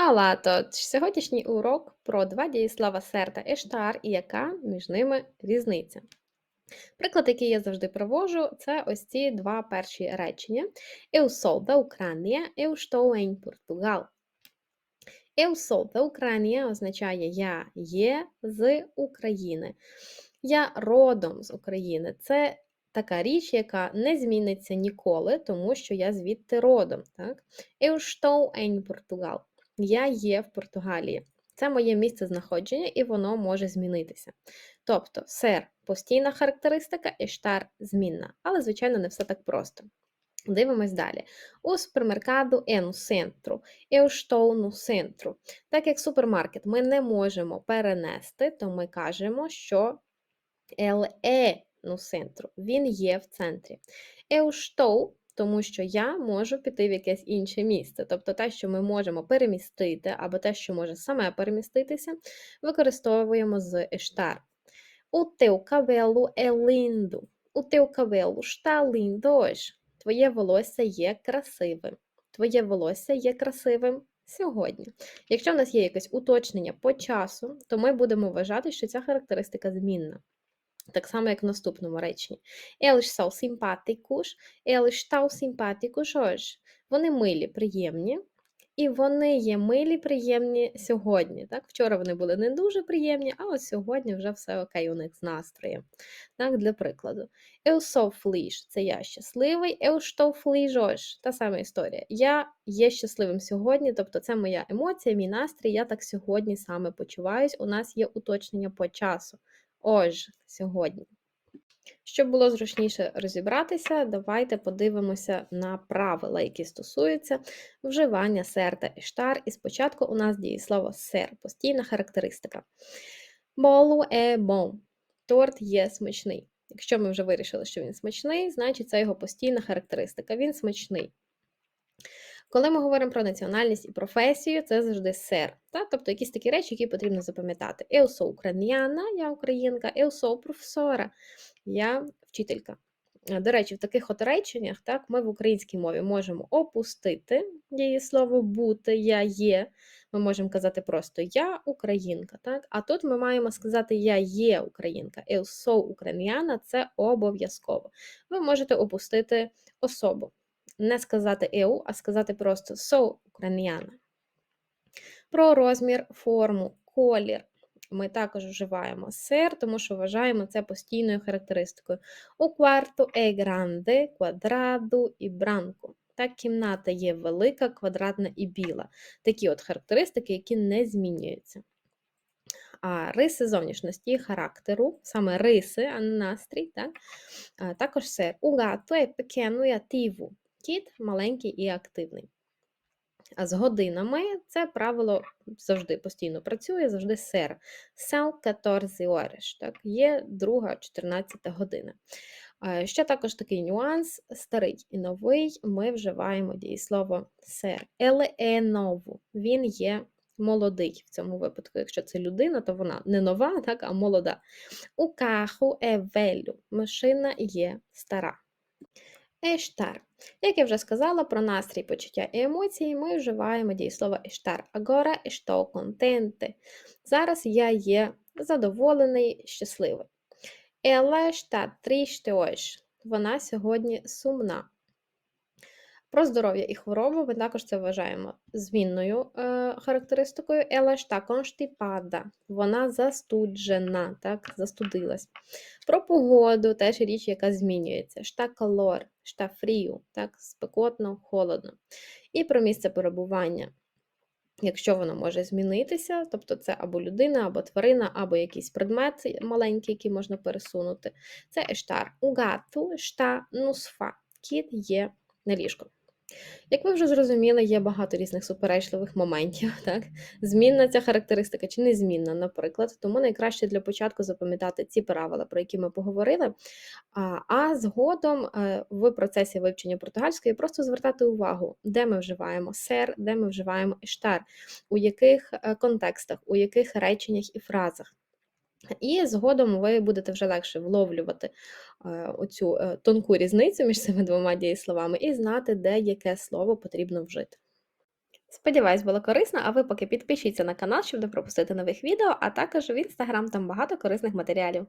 Ала, тож сьогоднішній урок про два дієслова сер та ештар і яка між ними різниця. Приклад, який я завжди провожу, це ось ці два перші речення: Eu sou da Ucrânia, eu estou em Portugal. Eu sou da Ucrânia означає я є з України. Я родом з України. Це така річ, яка не зміниться ніколи, тому що я звідти родом. Так? Eu estou em Portugal. Я є в Португалії. Це моє місце знаходження, і воно може змінитися. Тобто, сер постійна характеристика, ештар змінна. Але, звичайно, не все так просто. Дивимось далі. У супермеркаду centro. Eu estou no. Так як супермаркет ми не можемо перенести, то ми кажемо, що é no centro. Він є в центрі. Estou тому що я можу піти в якесь інше місце. Тобто те, що ми можемо перемістити, або те, що може саме переміститися, використовуємо з ештар. У teu cabelo é. У teu cabelo está. Твоє волосся є красивим. Твоє волосся є красивим сьогодні. Якщо в нас є якесь уточнення по часу, то ми будемо вважати, що ця характеристика змінна. Так само, як в наступному реченні. Eles são simpáticos, eles estão simpáticos hoje. Вони милі, приємні, і вони є милі, приємні сьогодні. Так? Вчора вони були не дуже приємні, а от сьогодні вже все окей у них з настроєм. Так, Для прикладу. Eu sou feliz – це я щасливий, eu estou feliz hoje – та сама історія. Я є щасливим сьогодні, тобто це моя емоція, мій настрій, я так сьогодні саме почуваюсь. У нас є уточнення по часу. Ож сьогодні. Щоб було зручніше розібратися, давайте подивимося на правила, які стосуються вживання сер та ештар. І спочатку у нас дієслово сер, постійна характеристика. Болу е бон. Торт є смачний. Якщо ми вже вирішили, що він смачний, значить це його постійна характеристика. Він смачний. Коли ми говоримо про національність і професію, це завжди сер. Так? Тобто якісь такі речі, які потрібно запам'ятати. Sou україняна, я українка, sou професора, я вчителька. До речі, в таких от реченнях так, ми в українській мові можемо опустити її слово бути, я є. Ми можемо казати просто Я українка. Так? А тут ми маємо сказати Я є українка. Eu sou україняна це обов'язково. Ви можете опустити особу не сказати eu, а сказати просто so україняна. Про розмір, форму, колір. Ми також вживаємо сер, тому що вважаємо це постійною характеристикою. У кварту è grande, quadrado і branco. Так, кімната є велика, квадратна і біла. Такі от характеристики, які не змінюються. А риси зовнішності характеру, саме риси, а не настрій, так? також сер. У gatto è pequeno e attivo. Кіт маленький і активний. А з годинами це правило завжди постійно працює, завжди сер. Сел 14 horas, так, є друга 14 година. Ще також такий нюанс: старий і новий ми вживаємо дієслово сер. Еле. Він є молодий в цьому випадку. Якщо це людина, то вона не нова, так, а молода. У каху е. Машина є стара. Ештар. Як я вже сказала, про настрій, почуття і емоції ми вживаємо дієслово ештар. Агора ешто контенте. Зараз я є задоволений, щасливий. Елешта тріштеош. Вона сьогодні сумна. Про здоров'я і хворобу ми також це вважаємо змінною е, характеристикою. Ela está constipada. Вона застуджена, так, застудилась. Про погоду теж річ, яка змінюється. Está calor, está frio, так, спекотно, холодно. І про місце перебування. Якщо воно може змінитися, тобто це або людина, або тварина, або якийсь предмет маленький, який можна пересунути, це ештар. У гату шта нусфа. Кіт є на ліжку. Як ви вже зрозуміли, є багато різних суперечливих моментів. Так? Змінна ця характеристика чи незмінна, наприклад, тому найкраще для початку запам'ятати ці правила, про які ми поговорили. А згодом е, в процесі вивчення португальської просто звертати увагу, де ми вживаємо сер, де ми вживаємо ештар, у яких е, контекстах, у яких реченнях і фразах. І згодом ви будете вже легше вловлювати е, оцю е, тонку різницю між цими двома дієсловами і знати, де яке слово потрібно вжити. Сподіваюсь, було корисно, а ви поки підпишіться на канал, щоб не пропустити нових відео, а також в інстаграм там багато корисних матеріалів.